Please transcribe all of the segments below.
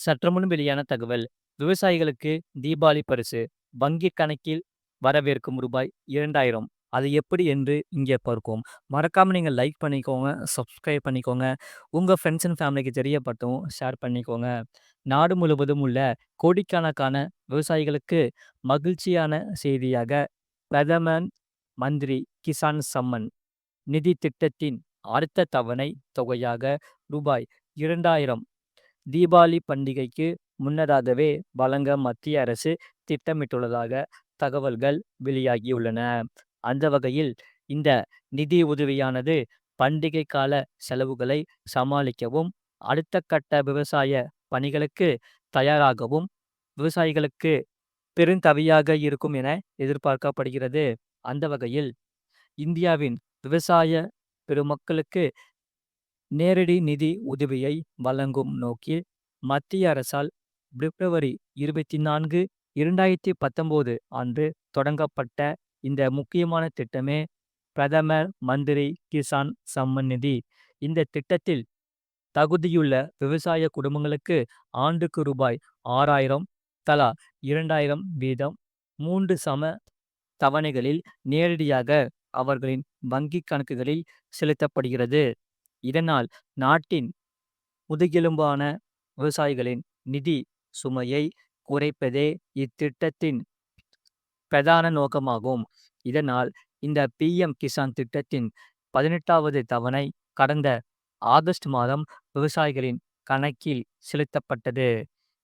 சற்றுமுன் வெளியான தகவல் விவசாயிகளுக்கு தீபாவளி பரிசு வங்கி கணக்கில் வரவேற்கும் ரூபாய் இரண்டாயிரம். அது எப்படி என்று இங்கே பார்ப்போம். மறக்காமல் நீங்கள் லைக் பண்ணிக்கோங்க சப்ஸ்கிரைப் பண்ணிக்கோங்க. உங்கள் ஃப்ரெண்ட்ஸ் அண்ட் ஃபேமிலிக்கு தெரியப்பட்டும் ஷேர் பண்ணிக்கோங்க. நாடு முழுவதும் உள்ள கோடிக்கணக்கான விவசாயிகளுக்கு மகிழ்ச்சியான செய்தியாக பிரதமன் மந்திரி கிசான் சம்மன் நிதி திட்டத்தின் அடுத்த தவணை தொகையாக ரூபாய் இரண்டாயிரம் தீபாவளி பண்டிகைக்கு முன்னதாகவே வழங்க மத்திய அரசு திட்டமிட்டுள்ளதாக தகவல்கள் வெளியாகியுள்ளன. அந்த வகையில் இந்த நிதி உதவியானது பண்டிகை கால செலவுகளை சமாளிக்கவும் அடுத்த கட்ட விவசாய பணிகளுக்கு தயாராகவும் விவசாயிகளுக்கு பெருந்தவியாக இருக்கும் என எதிர்பார்க்கப்படுகிறது. அந்த வகையில் இந்தியாவின் விவசாய பெருமக்களுக்கு நேரடி நிதி உதவியை வழங்கும் நோக்கில் மத்திய அரசால் பிப்ரவரி இருபத்தி நான்கு இரண்டாயிரத்தி பத்தொன்போது அன்று தொடங்கப்பட்ட இந்த முக்கியமான திட்டமே பிரதமர் மந்திரி கிசான் சம்மன் நிதி. இந்த திட்டத்தில் தகுதியுள்ள விவசாய குடும்பங்களுக்கு ஆண்டுக்கு ரூபாய் ஆறாயிரம் தலா இரண்டாயிரம் வீதம் மூன்று சம தவணைகளில் நேரடியாக அவர்களின் வங்கி கணக்குகளில் செலுத்தப்படுகிறது. இதனால் நாட்டின் முதுகெலும்பான விவசாயிகளின் நிதி சுமையை குறைப்பதே இத்திட்டத்தின் பிரதான நோக்கமாகும். இதனால் இந்த பிஎம் கிசான் திட்டத்தின் பதினெட்டாவது தவணை கடந்த ஆகஸ்ட் மாதம் விவசாயிகளின் கணக்கில் செலுத்தப்பட்டது.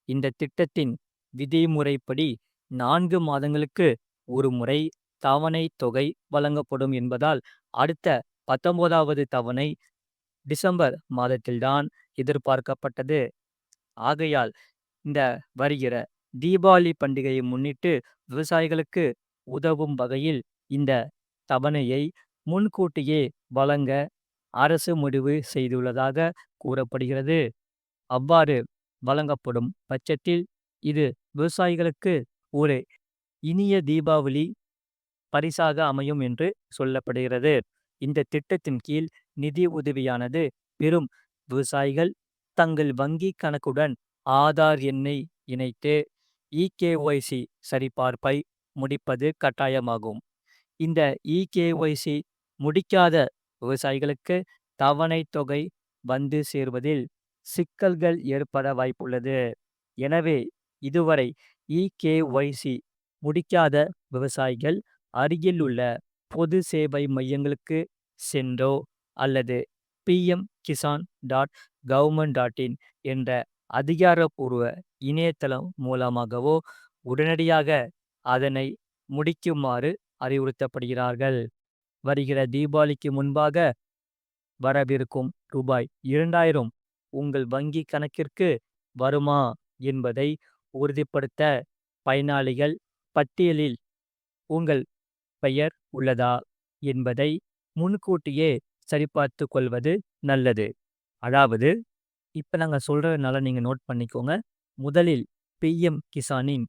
இந்த திட்டத்தின் விதிமுறைப்படி நான்கு மாதங்களுக்கு ஒரு முறை தவணை தொகை வழங்கப்படும் என்பதால் அடுத்த பத்தொன்பதாவது தவணை டிசம்பர் மாதத்தில்தான் எதிர்பார்க்கப்பட்டது. ஆகையால் இந்த வருகிற தீபாவளி பண்டிகையை முன்னிட்டு விவசாயிகளுக்கு உதவும் வகையில் இந்த தவணையை முன்கூட்டியே வழங்க அரசு முடிவு செய்துள்ளதாக கூறப்படுகிறது. அவ்வாறு வழங்கப்படும் பட்சத்தில் இது விவசாயிகளுக்கு ஒரு இனிய தீபாவளி பரிசாக அமையும் என்று சொல்லப்படுகிறது. இந்த திட்டத்தின் கீழ் நிதி உதவியானது பெறும் விவசாயிகள் தங்கள் வங்கி கணக்குடன் ஆதார் எண்ணை இணைத்து இகேஒய்சி சரிபார்ப்பை முடிப்பது கட்டாயமாகும். இந்த இகேஒய்சி முடிக்காத விவசாயிகளுக்கு தவணை தொகை வந்து சேர்வதில் சிக்கல்கள் ஏற்பட வாய்ப்புள்ளது. எனவே இதுவரை இகேஒய்சி முடிக்காத விவசாயிகள் அருகில் உள்ள பொது சேவை மையங்களுக்கு சென்றோ அல்லது PM Kisan dot government dot in என்ற அதிகாரப்பூர்வ இணையதளம் மூலமாகவோ உடனடியாக அதனை முடிக்குமாறு அறிவுறுத்தப்படுகிறார்கள். வருகிற தீபாவளிக்கு முன்பாக வரவிருக்கும் ரூபாய் இரண்டாயிரம் உங்கள் வங்கி கணக்கிற்கு வருமா என்பதை உறுதிப்படுத்த பயனாளிகள் பட்டியலில் உங்கள் பெயர் உள்ளதா என்பதை முன்கூட்டியே சரிபார்த்து கொள்வது நல்லது. அதாவது இப்போ நாங்கள் சொல்கிறதுனால நீங்கள் நோட் பண்ணிக்கோங்க. முதலில் பிஎம் கிசானின்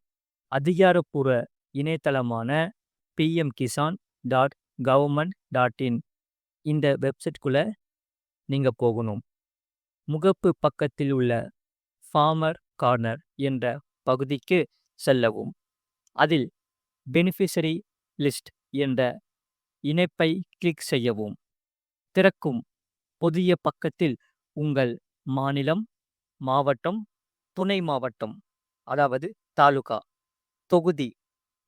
அதிகாரப்பூர்வ இணையதளமான PM Kisan dot government dot in இந்த வெப்சைட்குள்ளே நீங்கள் போகணும். முகப்பு பக்கத்தில் உள்ள ஃபார்மர் கார்னர் என்ற பகுதிக்கு செல்லவும். அதில் பெனிஃபிஷரி லிஸ்ட் என்ற இணைப்பை கிளிக் செய்யவும். திறக்கும் புதிய பக்கத்தில் உங்கள் மாநிலம் மாவட்டம் துணை மாவட்டம் அதாவது தாலுகா தொகுதி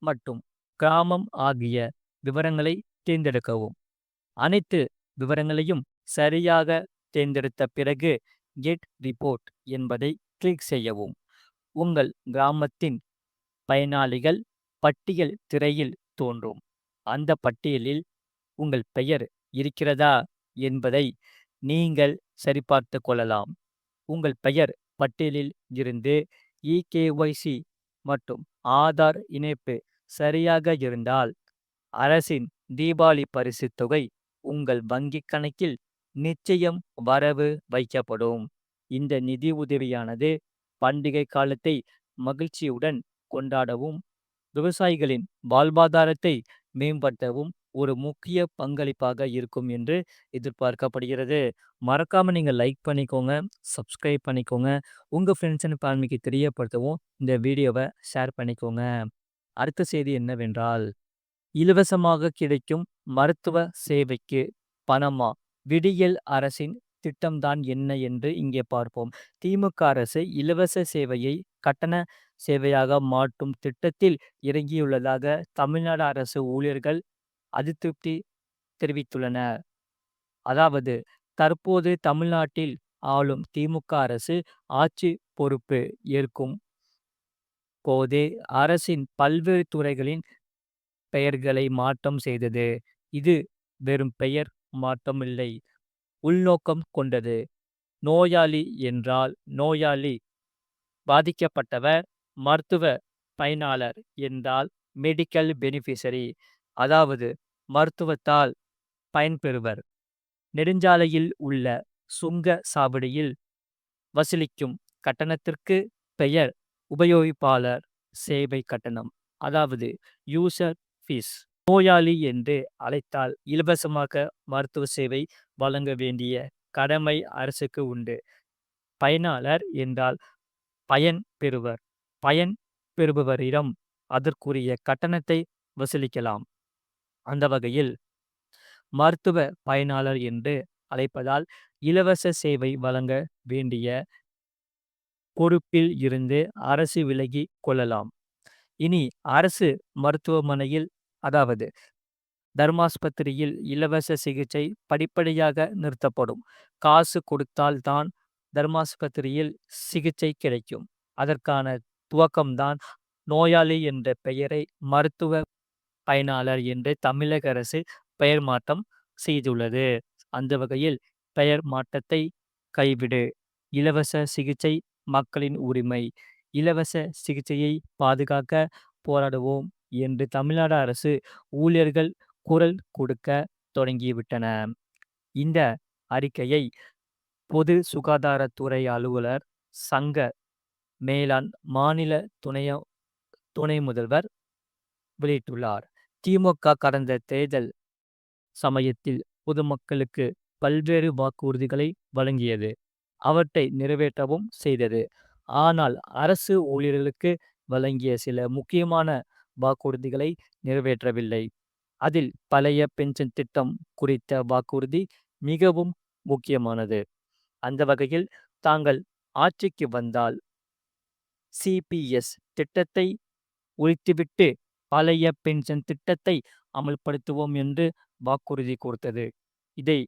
மற்றும் கிராமம் ஆகிய விவரங்களை தேர்ந்தெடுக்கவும். அனைத்து விவரங்களையும் சரியாக தேர்ந்தெடுத்த பிறகு கெட் ரிப்போர்ட் என்பதை கிளிக் செய்யவும். உங்கள் கிராமத்தின் பயனாளிகள் பட்டியல் திரையில் தோன்றும். அந்த பட்டியலில் உங்கள் பெயர் இருக்கிறதா என்பதை நீங்கள் சரிபார்த்து கொள்ளலாம். உங்கள் பெயர் பட்டியலில் இருந்து இகேஒய்சி மற்றும் ஆதார் இணைப்பு சரியாக இருந்தால் அரசின் தீபாவளி பரிசு தொகை உங்கள் வங்கிக் கணக்கில் நிச்சயம் வரவு வைக்கப்படும். இந்த நிதி உதவியானது பண்டிகை காலத்தை மகிழ்ச்சியுடன் கொண்டாடவும் விவசாயிகளின் வாழ்வாதாரத்தை மேம்படுத்தவும் ஒரு முக்கிய பங்களிப்பாக இருக்கும் என்று எதிர்பார்க்கப்படுகிறது. மறக்காம நீங்க லைக் பண்ணிக்கோங்க, சப்ஸ்கிரைப் பண்ணிக்கோங்க. உங்க ஃப்ரெண்ட்ஸ் அண்ட் ஃபேமிலிக்கு தெரியப்படுத்தவும் இந்த வீடியோவை ஷேர் பண்ணிக்கோங்க. அடுத்த செய்தி என்னவென்றால், இலவசமாக கிடைக்கும் மருத்துவ சேவைக்கு பணமா? விடியல் அரசின் திட்டம் தான் என்ன என்று இங்கே பார்ப்போம். திமுக அரசு இலவச சேவையை கட்டண சேவையாக மாற்றும் திட்டத்தில் இறங்கியுள்ளதாக தமிழ்நாடு அரசு ஊழியர்கள் அதிருப்தி தெரிவித்துள்ளனர். அதாவது தற்போது தமிழ்நாட்டில் ஆளும் திமுக அரசு ஆட்சி பொறுப்பு ஏற்கும் போதே அரசின் பல்வேறு துறைகளின் பெயர்களை மாற்றம் செய்தது. இது வெறும் பெயர் மாற்றமில்லை, உள்நோக்கம் கொண்டது. நோயாளி என்றால் நோயாளி, பாதிக்கப்பட்டவர், மருத்துவ பயனாளர் என்றால் மெடிக்கல் பெனிஃபிஷரி அதாவது மருத்துவத்தால் பயன்பெறுவர். நெடுஞ்சாலையில் உள்ள சுங்க சாவடியில் வசூலிக்கும் கட்டணத்திற்கு பெயர் உபயோகிப்பாளர் சேவை கட்டணம் அதாவது யூசர் ஃபீஸ். நோயாளி என்று அழைத்தால் இலவசமாக மருத்துவ சேவை வழங்க வேண்டிய கடமை அரசுக்கு உண்டு. பயனாளர் என்றால் பயன் பெறுவர். பயன் பெறுபவரிடம் அதற்குரிய கட்டணத்தை வசூலிக்கலாம். அந்த வகையில் மருத்துவ பயனாளர் என்று அழைப்பதால் இலவச சேவை வழங்க வேண்டிய பொறுப்பில் இருந்து அரசு விலகிக் கொள்ளலாம். இனி அரசு மருத்துவமனையில் அதாவது தர்மாஸ்பத்திரியில் இலவச சிகிச்சை படிப்படியாக நிறுத்தப்படும். காசு கொடுத்தால் தான் தர்மாஸ்பத்திரியில் சிகிச்சை கிடைக்கும். அதற்கான துவக்கம்தான் நோயாளி என்ற பெயரை மருத்துவ பயனாளர் என்று தமிழக அரசு பெயர் மாற்றம் செய்துள்ளது. அந்த வகையில் பெயர் மாற்றத்தை கைவிடு. இலவச சிகிச்சை மக்களின் உரிமை. இலவச சிகிச்சையை பாதுகாக்க போராடுவோம் என்று தமிழ்நாடு அரசு ஊழியர்கள் குரல் கொடுக்க தொடங்கிவிட்டன இந்த அறிக்கையை பொது சுகாதாரத்துறை அலுவலர் சங்க மேலாண் மாநில துணைய துணை முதல்வர் வெளியிட்டுள்ளார். திமுக கடந்த தேர்தல் சமயத்தில் பொதுமக்களுக்கு பல்வேறு வாக்குறுதிகளை வழங்கியது. அவற்றை நிறைவேற்றவும் செய்தது. ஆனால் அரசு ஊழியர்களுக்கு வழங்கிய சில முக்கியமான வாக்குறுதிகளை நிறைவேற்றவில்லை. அதில் பழைய பென்ஷன் திட்டம் குறித்த வாக்குறுதி மிகவும் முக்கியமானது. அந்த வகையில் தாங்கள் ஆட்சிக்கு வந்தால் சிபிஎஸ் திட்டத்தை ஒழித்துவிட்டு பழைய பென்ஷன் திட்டத்தை அமல்படுத்துவோம் என்று வாக்குறுதி கொடுத்தது. இதை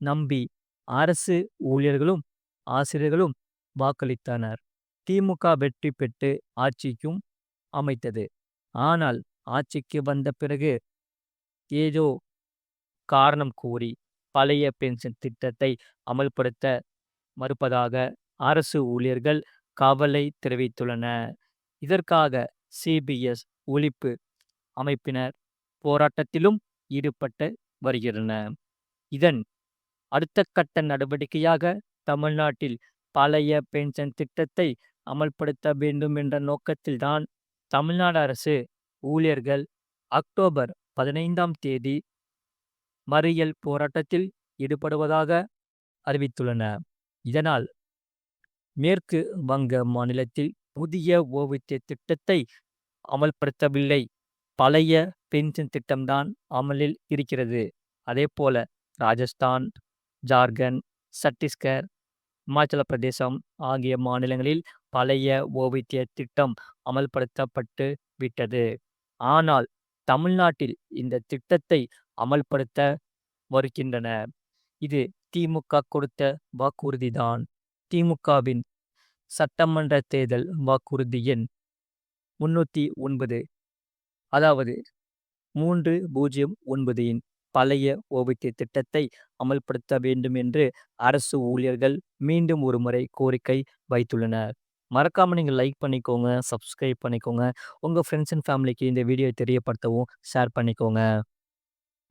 நம்பி அரசு ஊழியர்களும், ஆசிரியர்களும் வாக்களித்தனர். திமுக வெற்றி பெற்று ஆட்சிக்கும் அமைத்தது. ஆனால் ஆட்சிக்கு வந்த பிறகு ஏதோ காரணம் கூறி பழைய பென்ஷன் திட்டத்தை அமல்படுத்த மறுப்பதாக அரசு ஊழியர்கள் கவலை தெரிவித்துள்ளனர். இதற்காக சிபிஎஸ் ஒழிப்பு அமைப்பினர் போராட்டத்திலும் ஈடுபட்டு வருகின்றனர். இதன் அடுத்த கட்ட நடவடிக்கையாக தமிழ்நாட்டில் பழைய பென்ஷன் திட்டத்தை அமல்படுத்த வேண்டும் என்ற நோக்கத்தில்தான் தமிழ்நாடு அரசு ஊழியர்கள் அக்டோபர் பதினைந்தாம் தேதி மறியல் போராட்டத்தில் ஈடுபடுவதாக அறிவித்துள்ளனர். இதனால் மேற்கு வங்க மாநிலத்தில் புதிய ஓய்வூதிய திட்டத்தை அமல்படுத்தவில்லை. பழைய பென்ஷன் திட்டம்தான் அமலில் இருக்கிறது. அதேபோல ராஜஸ்தான், ஜார்க்கண்ட், சத்தீஸ்கர், இமாச்சல பிரதேசம் ஆகிய மாநிலங்களில் பழைய ஓய்வூதிய திட்டம் அமல்படுத்தப்பட்டு விட்டது. ஆனால் தமிழ்நாட்டில் இந்த திட்டத்தை அமல்படுத்த வருகின்றன இது திமுக கொடுத்த வாக்குறுதிதான். திமுகவின் சட்டமன்ற தேர்தல் வாக்குறுதி எண் முன்னூற்றி ஒன்பது அதாவது மூன்று பூஜ்ஜியம் ஒன்பது இன் பழைய ஓய்வூதிய திட்டத்தை அமல்படுத்த வேண்டும் என்று அரசு ஊழியர்கள் மீண்டும் ஒருமுறை கோரிக்கை வைத்துள்ளனர். மறக்காமல் நீங்கள் லைக் பண்ணிக்கோங்க, சப்ஸ்கிரைப் பண்ணிக்கோங்க. உங்கள் ஃப்ரெண்ட்ஸ் அண்ட் ஃபேமிலிக்கு இந்த வீடியோ தெரியப்படுத்தவும் ஷேர் பண்ணிக்கோங்க.